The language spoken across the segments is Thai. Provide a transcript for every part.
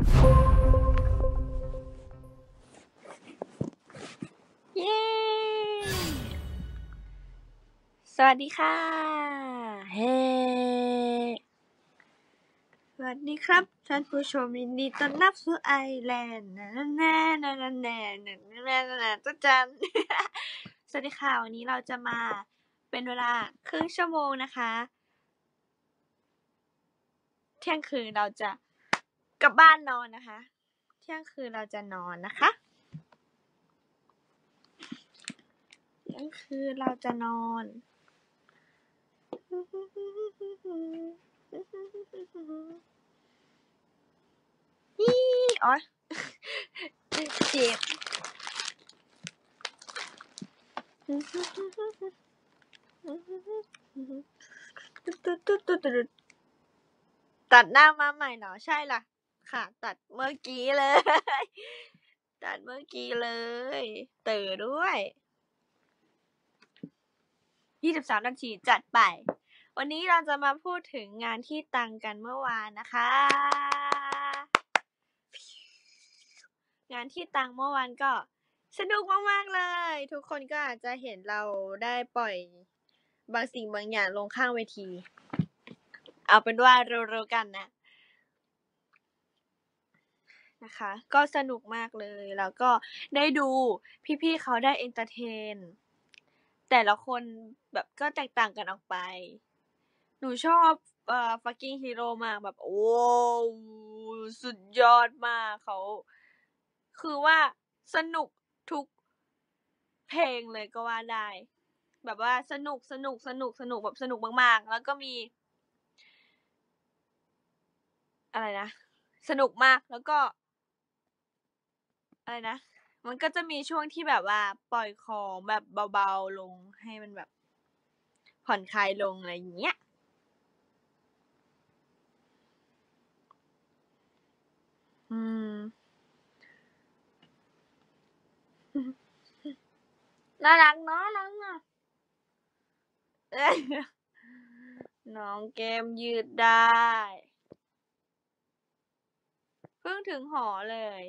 ยสวัสดีค่ะ เฮ้ สวัสดีครับท่านผู้ชมยินดีต้อนรับสู่ไอแลนด์นะแน่นนแน่นะแน่นะแน่จ้าจันสวัสดีค่ะ วันนี้เราจะมาเป็นเวลาครึ่งชั่วโมงนะคะ เที่ยงคืนเราจะ กลับบ้านนอนนะคะ เที่ยงคืนเราจะนอนนะคะเที่ยงคืนเราจะนอนอีอ๋อเจ็บตัดหน้ามาใหม่เหรอ ใช่ล่ะ ค่ะ ตัดเมื่อกี้เลย ตัดเมื่อกี้เลย เต๋อด้วยยี่สิบสามนาทีจัดไป วันนี้เราจะมาพูดถึงงานที่ตังกันเมื่อวานนะคะ งานที่ตังเมื่อวานก็สนุกมากๆเลย ทุกคนก็อาจจะเห็นเราได้ปล่อยบางสิ่งบางอย่างลงข้างเวที เอาเป็นว่าเร็วๆกันนะ นะคะ ก็สนุกมากเลย แล้วก็ได้ดูพี่ๆเขาได้เอนเตอร์เทน แต่ละคนแบบก็แตกต่างกันออกไป หนูชอบเอ่อ fucking hero มากแบบ โอ้สุดยอดมากเขา คือว่าสนุกทุกเพลงเลยก็ว่าได้ แบบว่าสนุกสนุกสนุกสนุกแบบสนุกมากๆ แล้วก็มี อะไรนะ สนุกมากแล้วก็ อะไรนะ มันก็จะมีช่วงที่แบบว่าปล่อยของแบบเบาๆลงให้มันแบบ ผ่อนคลายลงอะไรอย่างเงี้ยอืม น่ารักเนาะน้องอะเอ้ยน้องเกมยืดได้ เพิ่งถึงหอเลย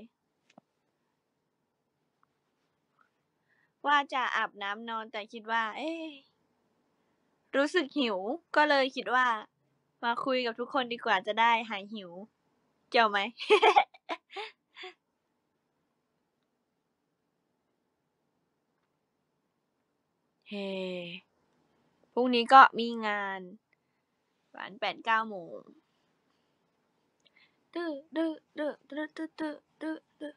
ว่าจะอาบน้ำนอน แต่คิดว่า เอ๊ะ รู้สึกหิว ก็เลยคิดว่า มาคุยกับทุกคนดีกว่าจะได้หายหิวเกี่ยวไหม เฮ้พรุ่งนี้ก็มีงานประมาณแปดเก้าโมงดื้อดื้อดื้อดื้อดื้อดื้อดื้อดื้อ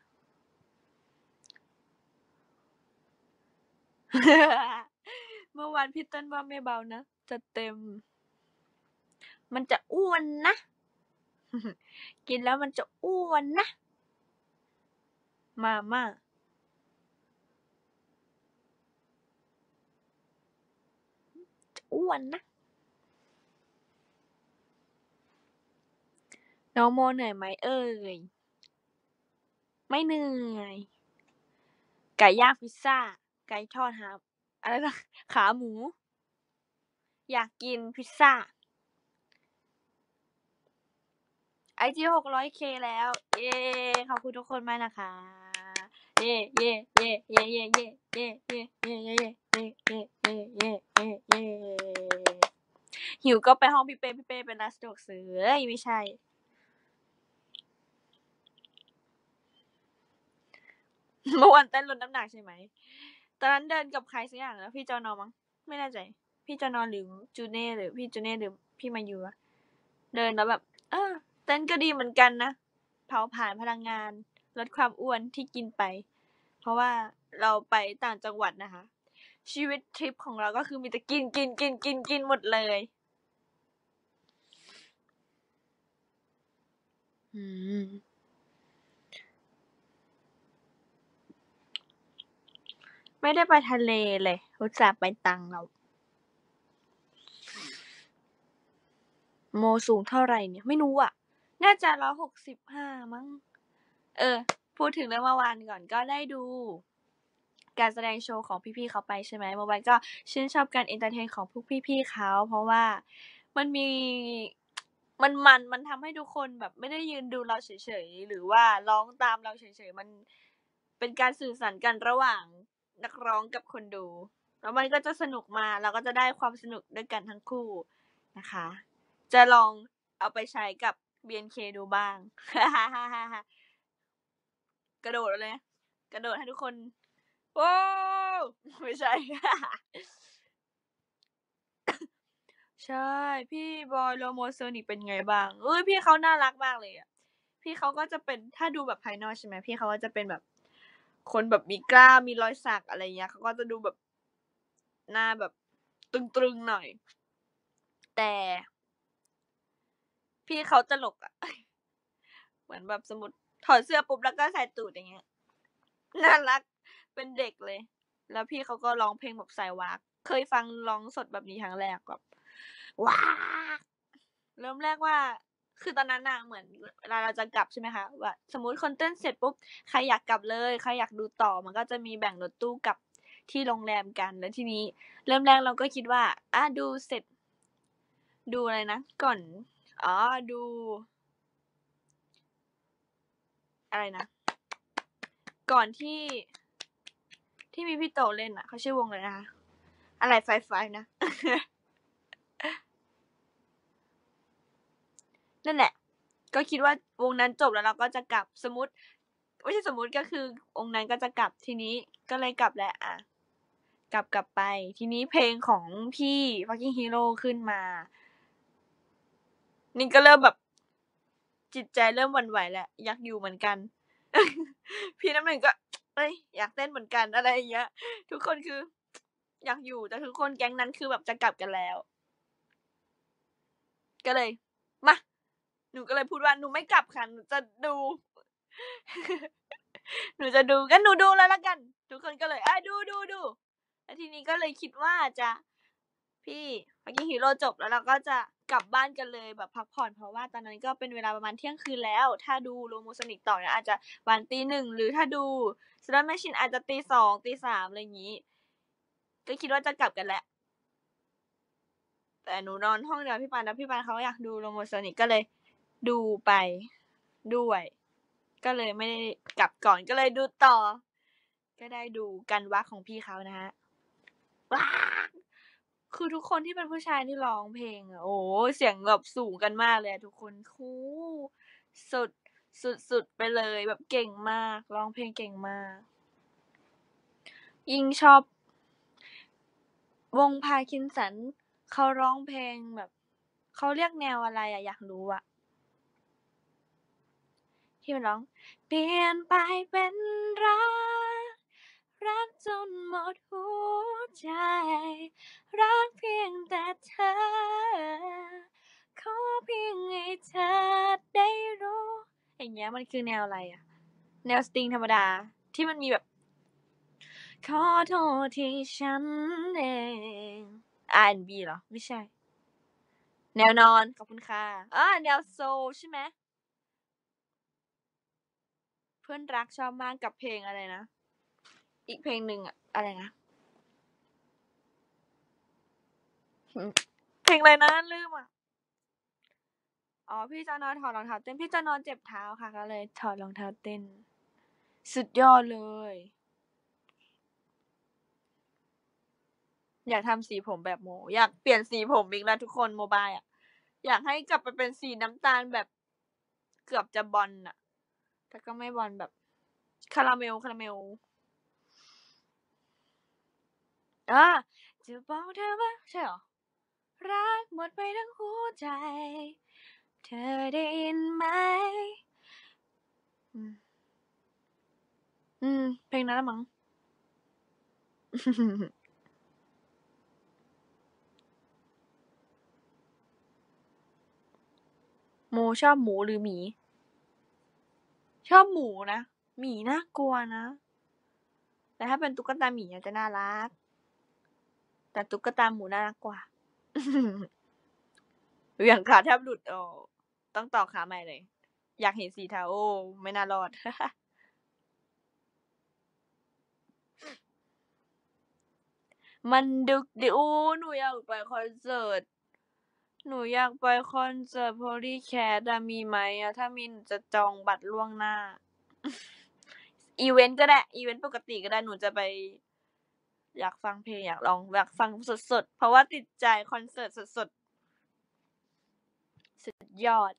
เมื่อวานพี่เต้นว่าไม่เบานะจะเต็ม มันจะอ้วนนะ กินแล้วมันจะอ้วนนะ มาม่าจะอ้วนนะ น้องโมเหนื่อยไหมเอ่ย ไม่เหนื่อย ไก่ย่างพิซซ่า ไก่ทอดหาอะไรนะขาหมู อยากกินพิซซ่าไอจีหกร้อยเคแล้ว เย้ขอบคุณทุกคนมากนะคะ เย้เย้เย้เย้เย้เย้เย้เย้เย้เย้เย้เย้เย้เย้เย้เย้เย้หิวก็ไปห้องพี่เป้พี่เป้เป็นร้านสะดวกซื้อไม่ใช่ เมื่อวันเต้นลดน้ำหนักใช่ไหม อนนั้นเดินกับใครสักอย่างแล้วพี่จอนอมั้งไม่แน่ใจ พี่จอนอหรือจูเน่หรือพี่จูเน่หรือพี่มายูอะเดินแล้วแบบ เออเต้นก็ดีเหมือนกันนะเผาผลาญพลังงาน ลดความอ้วนที่กินไป เพราะว่าเราไปต่างจังหวัดนะคะ ชีวิตทริปของเราก็คือมีแต่กินกินกินกินกินหมดเลยอืม ไม่ได้ไปทะเลเลยอุตส่าห์ไปตังเราโมสูงเท่าไหร่เนี่ย ไม่รู้อะ น่าจะร้อยหกสิบห้ามั้ง เออ พูดถึงเรื่องเมื่อวานก่อนก็ได้ดู การแสดงโชว์ของพี่ๆเขาไปใช่ไหมเมื่อวานก็ชื่นชอบการเอนเตอร์เทนของพวกพี่ๆเขาเพราะว่ามันมีมันมันมันทำให้ทุกคนแบบไม่ได้ยืนดูเราเฉยๆ หรือว่าร้องตามเราเฉยๆ มันเป็นการสื่อสารกันระหว่าง นักร้องกับคนดู แล้วมันก็จะสนุกมาเราก็จะได้ความสนุกด้วยกันทั้งคู่นะคะ จะลองเอาไปใช้กับ BNK ดูบ้าง กระโดดเลย กระโดดให้ทุกคนโอ้ไม่ใช่ ใช่ พี่บอยโลโมโซนิกเป็นไงบ้างเฮ้ยพี่เขาน่ารักมากเลยอะพี่เขาก็จะเป็นถ้าดูแบบภายนอกใช่ไหมพี่เขาก็จะเป็นแบบ คนแบบมีกล้ามมีรอยสักอะไรเงี้ยเขาก็จะดูแบบหน้าแบบตึงๆหน่อย แต่ พี่เขาตลกอะเหมือนแบบสมมุติถอดเสื้อปุ๊บแล้วก็ใส่ตูดอย่างเงี้ยน่ารักเป็นเด็กเลย แล้วพี่เขาก็ร้องเพลงแบบสายวากเคยฟังร้องสดแบบนี้ครั้งแรกแบบว้าเริ่มแรกว่า คือตอนนั้นน่ะเหมือนเวลาเราจะกลับใช่ไหมคะว่าสมมติคนเต้นเสร็จปุ๊บใครอยากกลับเลยใครอยากดูต่อมันก็จะมีแบ่งรถตู้กลับที่โรงแรมกันแล้วทีนี้ เริ่มแรกเราก็คิดว่าอาดูเสร็จ ดูอะไรนะก่อนอ๋อดู อะไรนะ ก่อนที่ที่มีพี่โตเล่นอะเขาชื่อวงอะไรนะคะอะไร Five Five นะ นั่นแหละ ก็คิดว่าวงนั้นจบแล้วเราก็จะกลับสมมุติไม่ใช่สมมุติก็คือวงนั้นก็จะกลับทีนี้ก็เลยกลับแหล้วอากลับกลับไป ทีนี้เพลงของพี่ Fucking Hero ขึ้นมา นี่ก็เริ่มแบบจิตใจเริ่มวั่นไหวแล้วอยากอยู่เหมือนกัน พี่น้ำหนึ่งก็เฮ้ยอยากเต้นเหมือนกันอะไรอย่างเงี้ย ทุกคนคือ อยากอยู่แต่ทุกคนแก๊งนั้นคือแบบจะกลับกันแล้ว ก็เลย มา หนูก็เลยพูดว่า"หนูไม่กลับค่ะหนูจะดู"หนูจะดูงั้นหนูดูเลยแล้วกัน ทุกคนก็เลยอาดูๆๆแล้วทีนี้ก็เลยคิดว่าจะพี่ Fucking Hero จบแล้วเราก็จะกลับบ้านกันเลยแบบพักผ่อนเพราะว่าตอนนั้นก็เป็นเวลาประมาณเที่ยงคืนแล้ว ถ้าดู Lomo Sonic ต่อเนี่ยอาจจะประมาณ1:00หรือถ้าดู Slot Machine อาจจะ2:00 3:00อะไรอย่างนี้ ก็คิดว่าจะกลับกันแหล้วแต่หนูนอนห้องเดียวพี่ปานแล้วพี่ปานเขาอยากดู Lomo Sonic ก็เลย ดูไปด้วย ก็เลยไม่ได้กลับก่อนก็เลยดูต่อ ก็ได้ดูกันวากของพี่เขานะคะวากคือทุกคนที่เป็นผู้ชายที่ร้องเพลงอะโอ้เสียงแบบสูงกันมากเลยทุกคนโอ้โฮสุดสุดไปเลยแบบเก่งมากร้องเพลงเก่งมาก ยิ่งชอบ วง Parkinson เขาร้องเพลงแบบเขาเรียกแนวอะไรอะอยากรู้อะ ที่มันร้อง เปลี่ยนไปเป็นรัก รักจนหมดหัวใจ รักเพียงแต่เธอ ขอเพียงให้เธอได้รู้ อย่างเงี้ยมันคือแนวอะไรอะแนวสตริงธรรมดาที่มันมีแบบ ขอโทษที่ฉันเอง R&B เหรอ?ไม่ใช่ แนวนอน ขอบคุณค่ะอาแนวโซลใช่ไหม? เพื่อนรักชอบมากกับเพลงอะไรนะ อีกเพลงหนึ่งอะอะไรนะ เพลงอะไรนะลืมอะ อ๋อพี่จอนอถอดรองเท้าเต้นพี่จอนอเจ็บเท้าค่ะก็เลยถอดรองเท้าเต้น สุดยอดเลย อยากทำสีผมแบบโม อยากเปลี่ยนสีผมอีกแล้วทุกคนโมบายอะอยากให้กลับไปเป็นสีน้ำตาลแบบเกือบจะบลอนด์อะ แต่ก็ไม่บอนด์แบบคาราเมลคาราเมลอาจะบอกเธอว่าใช่หรอ?รักหมดไปทั้งหัวใจ เธอได้ยินไหม?อืม เพลงนั้นละมั้งโมชอบหมูหรือหมี? ชอบหมูนะ หมีน่ากลัวนะ แต่ถ้าเป็นตุ๊กตาหมีอะจะน่ารัก แต่ตุ๊กตาหมูน่ารักกว่าเหวี่ยงขาแทบหลุดอ้ต้องต่อขาใหม่เลย อยากเห็นสีเทาโอ้ไม่น่ารอด มันดึกดิโอ้หนูอยากไปคอนเสิร์ต หนูอยากไปคอนเสิร์ต Polycat อะมีไหมอะ ถ้ามีหนูจะจองบัตรล่วงหน้า อีเวนต์ก็ได้ อีเวนต์ปกติก็ได้ หนูจะไป อยากฟังเพลงอยากลองอยากฟังสดๆ เพราะว่าติดใจคอนเสิร์ตสดๆ สุดยอด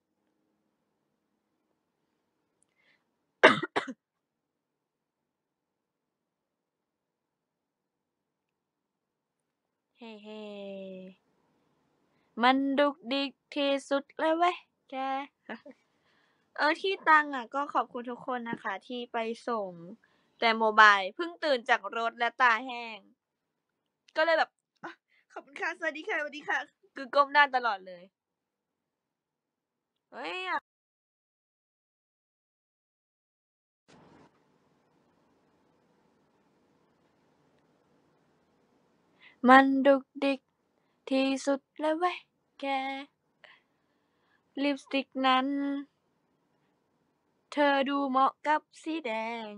เฮ่ๆ มันดุกดิกที่สุดเลยเว้ยแก เออที่ตังอะก็ขอบคุณทุกคนนะคะ ที่ไปส่ง แต่โมบายเพิ่งตื่นจากรถและตาแห้ง ก็เลยแบบอขอบคุณค่ะ สวัสดีค่ะสวัสดีค่ะ คือก้มหน้าตลอดเลย เฮ้ยอยากมันดุกดิก ที่สุดเลยเว้ยแก ลิปสติกนั้น เธอดูเหมาะกับสีแดง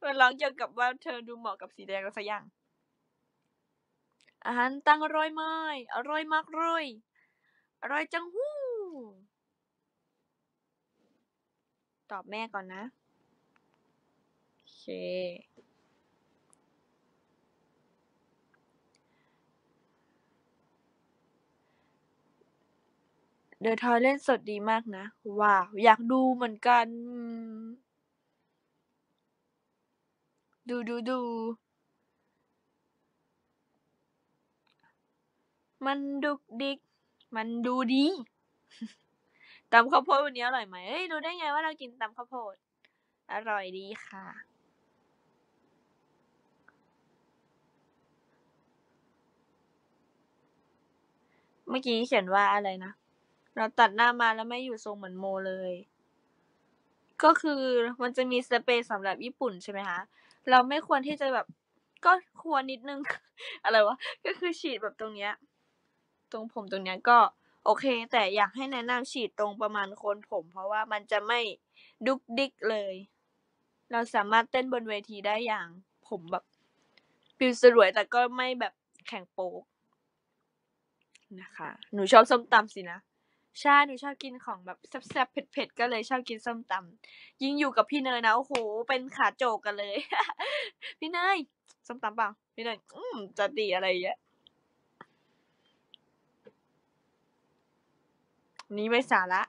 มันร้องเกี่ยวกับว่าเธอดูเหมาะกับสีแดงอะไรสักอย่าง อาหารตังอร่อยไหมอร่อยมากเลย อร่อยจังหู้ ตอบแม่ก่อนนะ โอเค The Toy เล่นสดดีมากนะ ว้าว อยากดูเหมือนกันอืมดูๆๆมันดุกดิก มันดูดีตำข้าวโพดวันนี้อร่อยไหมเฮ้ย รู้ได้ไงว่าเรากินตำข้าวโพด อร่อยดีค่ะ เมื่อกี้เขียนว่าอะไรนะ เราตัดหน้ามาแล้วไม่อยู่ทรงเหมือนโมเลย ก็คือมันจะมีสเปรย์สำหรับญี่ปุ่นใช่ไหมคะ เราไม่ควรที่จะแบบก็ควรนิดนึง อะไรวะ ก็คือฉีดแบบตรงเนี้ย ตรงผมตรงเนี้ยก็โอเค แต่อยากให้แนะนำฉีดตรงประมาณโคนผม เพราะว่ามันจะไม่ดุกดิกเลย เราสามารถเต้นบนเวทีได้อย่าง ผมแบบปิวสลวยแต่ก็ไม่แบบแข็งโป๊กนะคะ หนูชอบส้มตำสินะ ใช่หนูชอบกินของแบบแซ่บๆเผ็ดๆก็เลยชอบกินส้มตำยิ่งอยู่กับพี่เนยนะโอ้โฮเป็นขาโจกกันเลย พี่เนยส้มตำเปล่า?พี่เนยอืมจัดดิอะไรอย่างเงี้ยนี่ไร้สาระ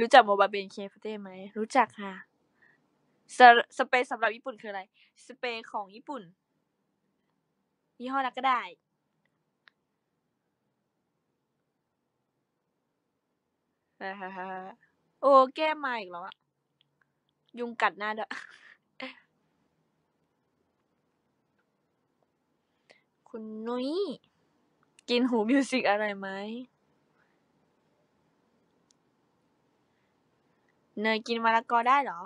รู้จัก Mobile BNK Fruity ไหม?รู้จักค่ะสสเปรย์สำหรับญี่ปุ่นคืออะไร สเปรย์ของญี่ปุ่น ยี่ห้ออะไรก็ได้ โอ้ แก้มมาอีกแล้วอะ ยุงกัดหน้าด้วย คุณนุ้ย กินหูมิวสิกอร่อยไหม?เนยกินมะละกอได้เหรอ?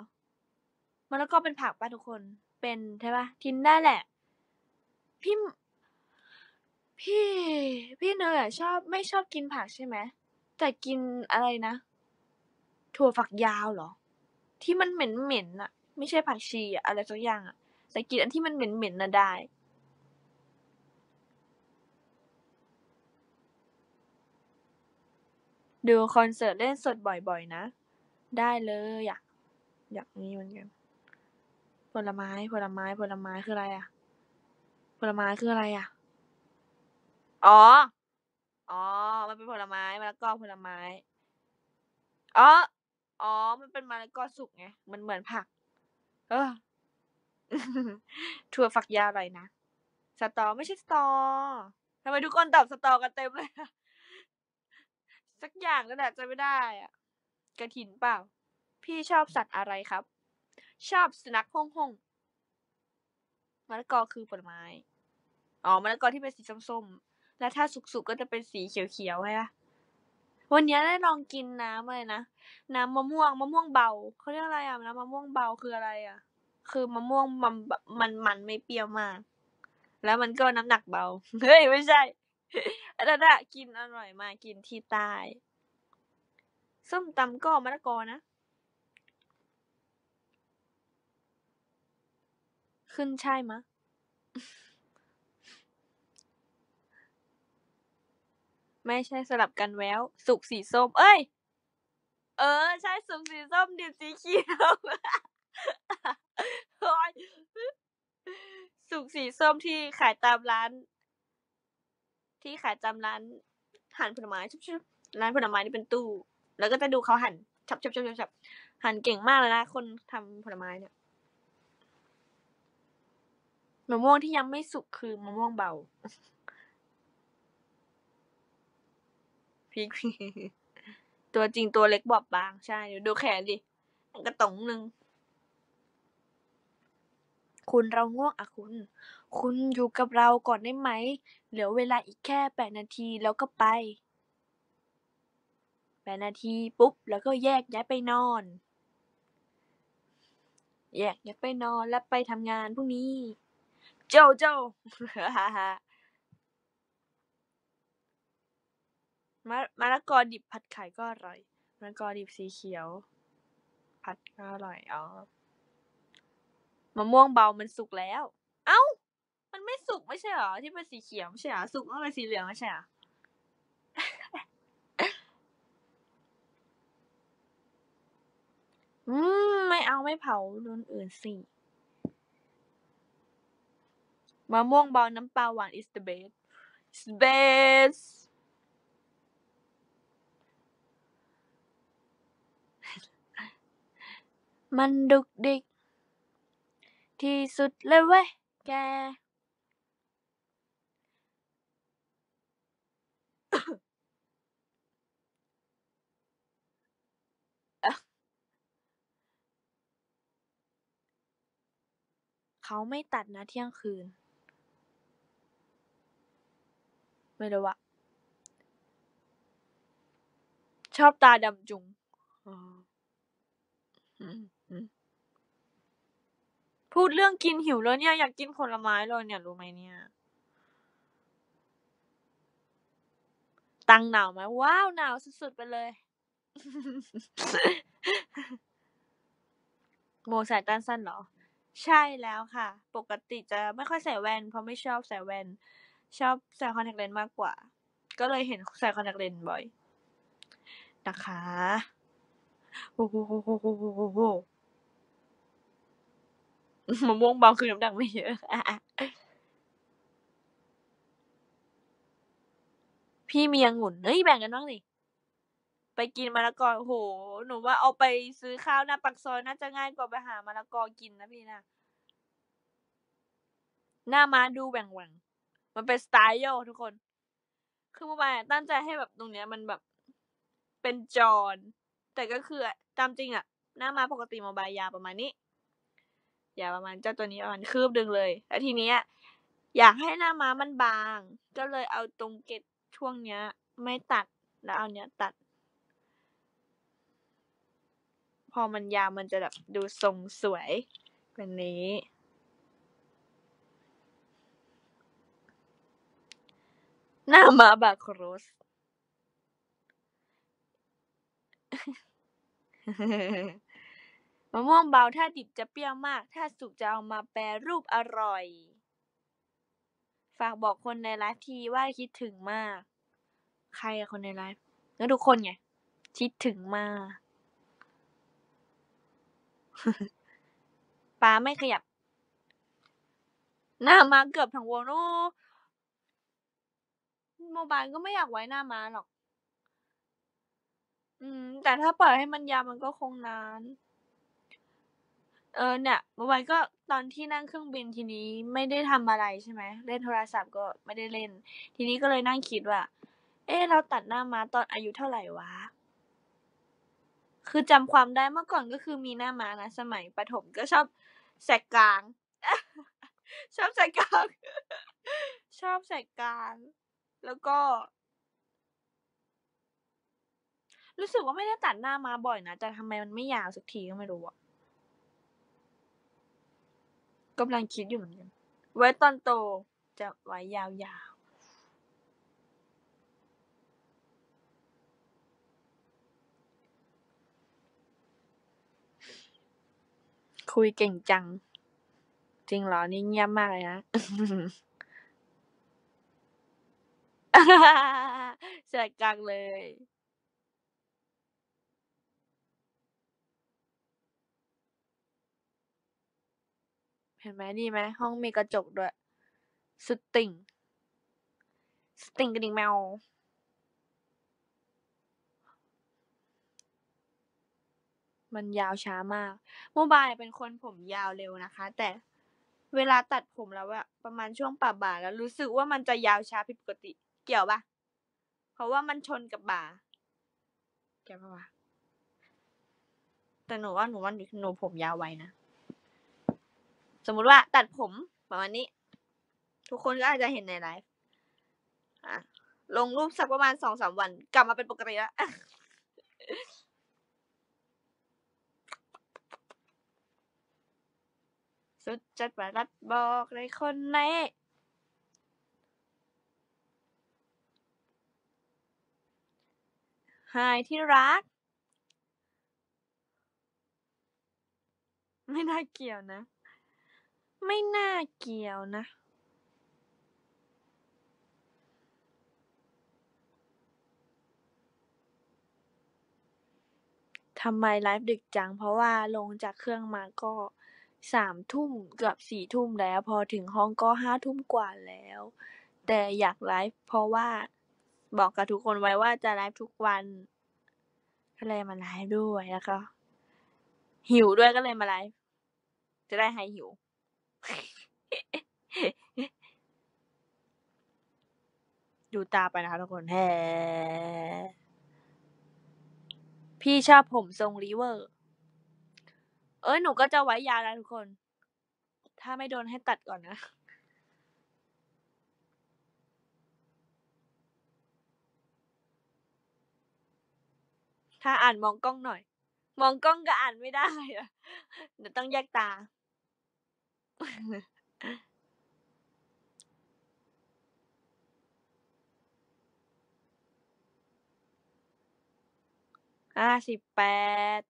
มะละกอเป็นผักเปล่าทุกคน?เป็นใช่ปล่า?กินได้แหละ พี่ พี่พี่เนยอะชอบไม่ชอบกินผักใช่ไหม แต่กินอะไรนะ ถั่วฝักยาวเหรอ?ที่มันเหม็นๆน่ะไม่ใช่ผักชีอะอะไรสักอย่างอะแต่กินอันที่มันเหม็นๆน่ะได้ ดูคอนเสิร์ตเล่นสดบ่อยๆนะ ได้เลยอยากอยากนี่เหมือนกันผลไม้ผลไม้ผลไม้คืออะไรอะ?ผลไม้คืออะไรอะ? อ๋อ อ๋อ มันเป็นผลไม้มะละกอผลไม้ อ๋อ อ๋อ มันเป็นมะละกอสุกไง มันเหมือนผัก เออ ถั่วฝักยาวอร่อยนะ สตอไม่ใช่สตอ ทำไมทุกคนตอบสตอกันเต็มเลยอะสักอย่างนั่นแหละจำไม่ได้อะกฐินเปล่า?พี่ชอบสัตว์อะไรครับ?ชอบสุนัขฮ่องๆมะละกอคือผลไม้ อ๋อมะละกอที่เป็นสีส้มๆ แล้วถ้าสุกๆก็จะเป็นสีเขียวๆใช่ปล่า?วันนี้ได้ลองกินน้ำอะไรนะ น้ำมะม่วงมะม่วงเบาเขาเรียกอะไรอะน้ำมะม่วงเบาคืออะไรอะ?คือมะม่วงมันแบบมันไม่เปรี้ยวมาก แล้วมันก็น้ำหนักเบา เฮ้ย ไม่ใช่อันนั้นน่ะกินอร่อยมากกินที่ใต้ส้มตำก็มะละกอนะ ขึ้นใช่ายมะ ไม่ใช่สลับกันแว้วสุกสีส้ม เอ้ย เออ ใช่สุกสีส้มดิบสีเขียวโอ๊ยสุกสีส้มที่ขายตามร้าน ที่ขายตามร้านหั่นผลไม้ชุบๆร้านผลไม้ที่เป็นตู้ แล้วก็จะดูเขาหั่นฉับๆๆๆๆหั่นเก่งมากเลยนะคนทำผลไม้เนี่ยมะม่วงที่ยังไม่สุกคือมะม่วงเบา พริกตัวจริงตัวเล็กบอบบาง ใช่ดี๋ยวดูแขนดิกระตั๋งหนึ่ง คุณเราง่วงอะคุณ คุณอยู่กับเราก่อนได้ไหม เหลือเวลาอีกแค่8นาทีแล้วก็ไป8นาทีปุ๊บ แล้วก็แยกย้ายไปนอน แยกย้ายไปนอนแล้วไปทำงานพรุ่งนี้โจ้ๆ มะมะละกอดิบผัดไข่ก็อร่อย มะละกอดิบสีเขียว ผัดก็อร่อย อ๋อ มะม่วงเบามันสุกแล้ว เอ้า มันไม่สุกไม่ใช่เหรอ ที่เป็นสีเขียวไม่ใช่เหรอ สุกต้องเป็นสีเหลืองไม่ใช่เหรออืม ไม่เอาไม่เผารุ่นอื่นสิมะม่วงเบาน้ำปลาหวาน is the best is the best มันดุกดิกที่สุดเลยเว้ยแกเขาไม่ตัดนะเที่ยงคืน ไม่รู้อะชอบตาดำจุงอ๋อ พูดเรื่องกินหิวแล้วเนี่ย อยากกินผลไม้เลยเนี่ย รู้ไหมเนี่ย ตังหนาวไหมว้าวหนาวสุดๆไปเลย โมสายตาสั้นเหรอ ใช่แล้วค่ะ ปกติจะไม่ค่อยใส่แว่น เพราะไม่ชอบใส่แว่น ชอบใส่คอนแทกต์เลนส์มากกว่า ก็เลยเห็นใส่คอนแทกต์เลนส์บ่อย นะคะ โอ้โฮ มะม่วงเบาคือน้ำหนักไม่เยอะ พี่มีองุ่นเฮ้ยแบ่งกันบ้างสิไปกินมะละกอโอ้โฮหนูว่าเอาไปซื้อข้าวหน้าปากซอยน่าจะง่ายกว่าไปหามะละกอกินนะพี่นะ หน้าม้าดูแหว่งๆมันเป็นสไตล์โทุกคน คือเมื่อวานอะตั้งใจให้แบบตรงเนี้ยมันแบบ เป็นจรแต่ก็คือตามจริงอะหน้ามาปกติโมบายยาประมาณนี้ ยาวประมาณเจ้าตัวนี้ประมาณคืบหนึ่งเลย แล้วทีเนี้ยอยากให้หน้าม้ามันบาง ก็เลยเอาตรงเกล็ดช่วงเนี้ย ไม่ตัดแล้วเอาเนี้ยตัด พอมันยาวมันจะแบบดูทรงสวยกว่านี้หน้าม้าบาร์โครส มะม่วงเบาถ้าดิบจะเปรี้ยวมาก ถ้าสุกจะเอามาแปรรูปอร่อย ฝากบอกคนในไลฟ์ทีว่าคิดถึงมาก ใครอะคนในไลฟ์ก็ทุกคนไง คิดถึงมากป๊าไม่ขยับ หน้ามาเกือบทั้งวงโอ้โมบายก็ไม่อยากไว้หน้ามาหรอก อืม แต่ถ้าปล่อยให้มันยาวมันก็คงนาน เออเนี่ยโมบายก็ตอนที่นั่งเครื่องบินทีนี้ไม่ได้ทำอะไรใช่ไหมเล่นโทรศัพท์ก็ไม่ได้เล่น ทีนี้ก็เลยนั่งคิดว่า เอ๊ะเราตัดหน้าม้าตอนอายุเท่าไหร่วะ คือจำความได้เมื่อก่อนก็คือมีหน้าม้านะสมัยประถมก็ชอบแสกกลาง ชอบแสกกลาง ชอบแสกกลาง แล้วก็ รู้สึกว่าไม่ได้ตัดหน้าม้าบ่อยนะแต่ทำไมมันไม่ยาวสักทีก็ไม่รู้อะ กำลังคิดอยู่เหมือนกัน ไว้ตอนโตจะไว้ยาวๆ คุยเก่งจัง จริงเหรอ นี่เงียบมากเลยนะแสกกลางเลย ห็นไหมดีไหมห้องมีกระจกด้วย สุดติ่ง สติ่งกระดิ่งแมว มันยาวช้ามากโมบายเป็นคนผมยาวเร็วนะคะ แต่เวลาตัดผมแล้วอะประมาณช่วงปลาบ่าแล้วรู้สึกว่ามันจะยาวช้าผิดปกติ เกี่ยวปล่า?เพราะว่ามันชนกับบ่าเกี่ยวปล่าวะ?แต่หนูว่าหนูว่าหนูผมยาวไวนะ สมมุติว่าตัดผมประมาณนี้ ทุกคนก็อาจจะเห็นในไลฟ์อาลงรูปสักประมาณ2-3วัน กลับมาเป็นปกติแล้วสุดจัดประหลัดบอกเลยคนนี้ Hi ที่รัก ไม่น่าเกี่ยวนะ ไม่น่าเกี่ยวนะทำไมไลฟ์ดึกจัง เพราะว่าลงจากเครื่องมาก็3ทุ่มเกือบ4ทุ่มแล้ว พอถึงห้องก็5ทุ่มกว่าแล้ว แต่อยากไลฟ์เพราะว่าบอกกับทุกคนไว้ว่าจะไลฟ์ทุกวันก็เลยมาไลฟ์ด้วยแล้วก็หิวด้วยก็เลยมาไลฟ์จะได้หายหิว ดูตาไปนะคะทุกคนแฮพี่ชอบผมทรง River เอ๊ยหนูก็จะไว้ยาวนะทุกคน ถ้าไม่โดนให้ตัดก่อนนะถ้าอ่านมองกล้องหน่อย มองกล้องก็อ่านไม่ได้อะเดี๋ยวต้องแยกตา 58 58แปด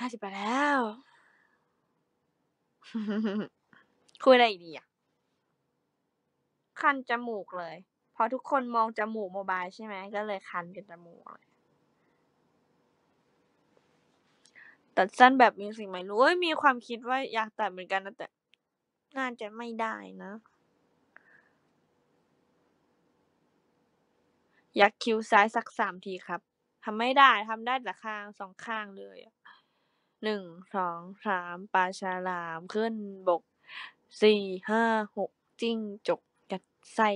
ห้าสิบแปดแล้ว คุยอะไรอีกดีอะ?คันจมูกเลย เพราะทุกคนมองจมูกโมบายใช่ไหม ก็เลยคันเป็นจมูกเลย ตัดสั้นแบบมิวสิกไหม?โอ๊ยมีความคิดว่าอยากตัดเหมือนกันนะแต่น่าจะไม่ได้นะ อยากคิ้วซ้ายสัก3ทีครับทำไม่ได้ทำได้แต่ข้าง2ข้างเลยหนึ่งสอะ1 2 3ปลาฉลามขึ้นบก4 5 6จิ้งจกยัดไส้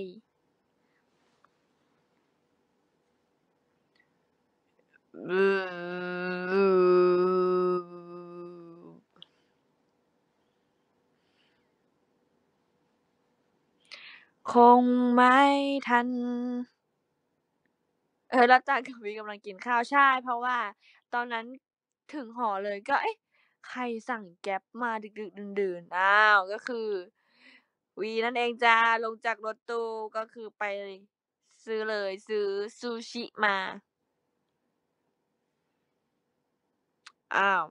คงไม่ทัน เออแล้วจ๊ะกับวีกำลังกินข้าวใช่ เพราะว่า ตอนนั้นถึงหอเลยก็ เอ๊ะ ใครสั่ง Grab มาดึกๆดื่นๆอ้าว ก็คือ วีนั่นเองจ้ะลงจากรถตู้ก็คือไปซื้อเลยซื้อซูชิมา อ้าว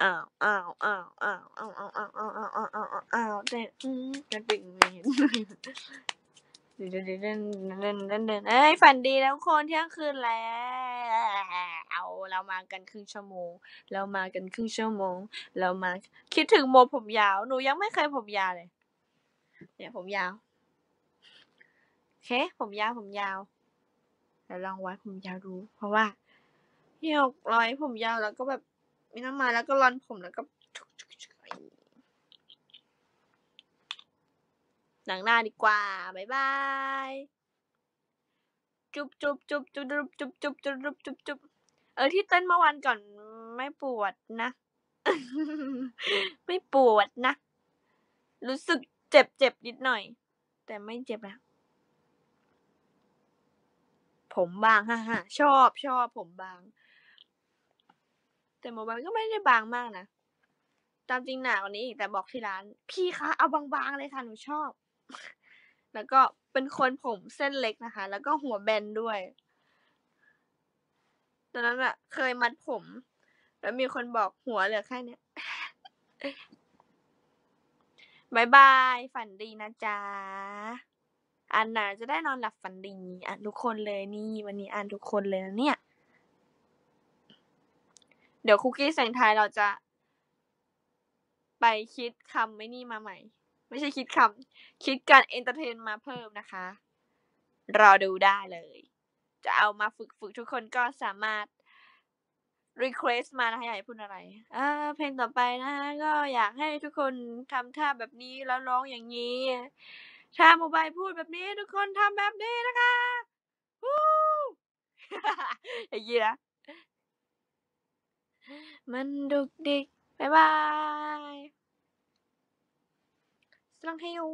อ้าว อ้าว อ้าว อ้าว อ้าว อ้าว อ้าว อ้าว อ้าว อ้าว อ้าว อ้าว อ้าว แต่อืมมันเป็นอย่างงี้เฮ้ยฝันดีนะทุกคนเที่ยงคืนแล้วเรามากันครึ่งชั่วโมง เรามากันครึ่งชั่วโมง เรามาคิดถึงโมผมยาว หนูยังไม่เคยผมยาวเลย เนี่ยผมยาวโอเคผมยาวผมยาวเดี๋ยวลองไว้ผมยาวดู เพราะว่า พี่หยกไว้ผมยาวแล้วก็แบบมีน้ำมาแล้วก็รันผมแล้วก็แต่งหน้าดีกว่า บ๊ายบาย จุ๊บจุบจุบจุบจุบจุบจุบจุบจุบจุบเออที่เต้นเมื่อวันก่อนไม่ปวดนะ ไม่ปวดนะ รู้สึกเจ็บๆนิดหน่อย แต่ไม่เจ็บแล้วผมบางฮ่าๆชอบชอบผมบาง แต่โมบายก็ไม่ได้บางมากนะ ตามจริงหนากว่านี้อีกแต่บอกที่ร้าน พี่คะเอาบางๆเลยค่ะหนูชอบ แล้วก็เป็นคนผมเส้นเล็กนะคะ แล้วก็หัวแบนด้วยตอนนั้นน่ะเคยมัดผม แล้วมีคนบอกหัวเหลือแค่เนี้ยบายบาย ฝันดีนะจ๊ะอันน่ะจะได้นอนหลับฝันดีอ่านทุกคนเลยนี่ วันนี้อ่านทุกคนเลยนะเนี่ย เดี๋ยวคุกกี้แสงไทยเราจะ ไปคิดคำไอ้นี่มาใหม่ ไม่ใช่คิดคำคิดการเอนเตอร์เทนมาเพิ่มนะคะ รอดูได้เลย จะเอามาฝึกฝึกทุกคนก็สามารถรีเควส์มานะคะอยากให้พูดอะไรเออเพลงต่อไปนะก็อยากให้ทุกคนทำท่าแบบนี้แล้วร้องอย่างงี้ ถ้าโมบายพูดแบบนี้ทุกคนทำแบบนี้นะคะวู้อย่างงี้นะ มันดุกดิก บ๊ายบายสลังเฮยู